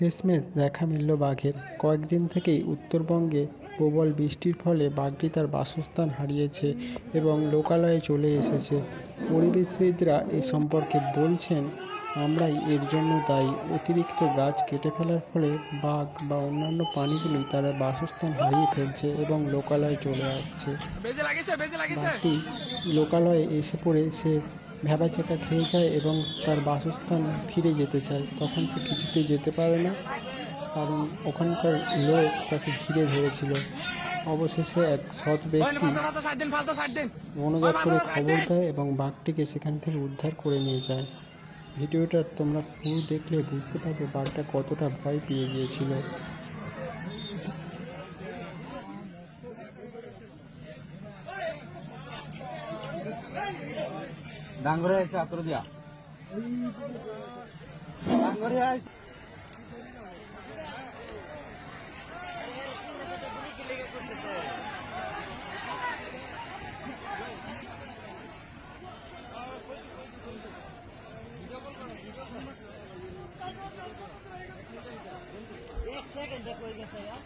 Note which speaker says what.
Speaker 1: শেষমেশ দেখা মিলল বাঘের। কয়েকদিন থেকেই উত্তরবঙ্গে প্রবল বৃষ্টির ফলে বাঘটি তার বাসস্থান হারিয়েছে এবং লোকালয়ে চলে এসেছে। পরিবেশবিদরা এ সম্পর্কে বলছেন আমরাই এর জন্য দায়ী। অতিরিক্ত গাছ কেটে ফেলার ফলে বাঘ বা অন্যান্য প্রাণীগুলি তাদের বাসস্থান হারিয়ে ফেলছে এবং লোকালয়ে চলে আসছে। লোকালয়ে এসে পড়ে সে ভ্যাবাচ্যাকা খেয়ে যায় এবং তার বাসস্থান ফিরে যেতে চায়। তখন সে কিছুতেই যেতে পারে না কারণ ওখানকার লোক তাকে ঘিরে ধরেছিল। অবশেষে এক সৎ ব্যক্তি বন দপ্তরে খবর দেয় এবং বাঘটিকে সেখান থেকে উদ্ধার করে নিয়ে যায়। ভিডিওটা তোমরা পুরো দেখলে বুঝতে পারবে বাঘটা কতটা ভয় পেয়ে গিয়েছিল।
Speaker 2: ডাঙ্গরিয়া আছে আতর দিয়া। ডাঙ্গরিয়া আছে
Speaker 3: এক সেকেন্ডে কই গেছে হ্যাঁ?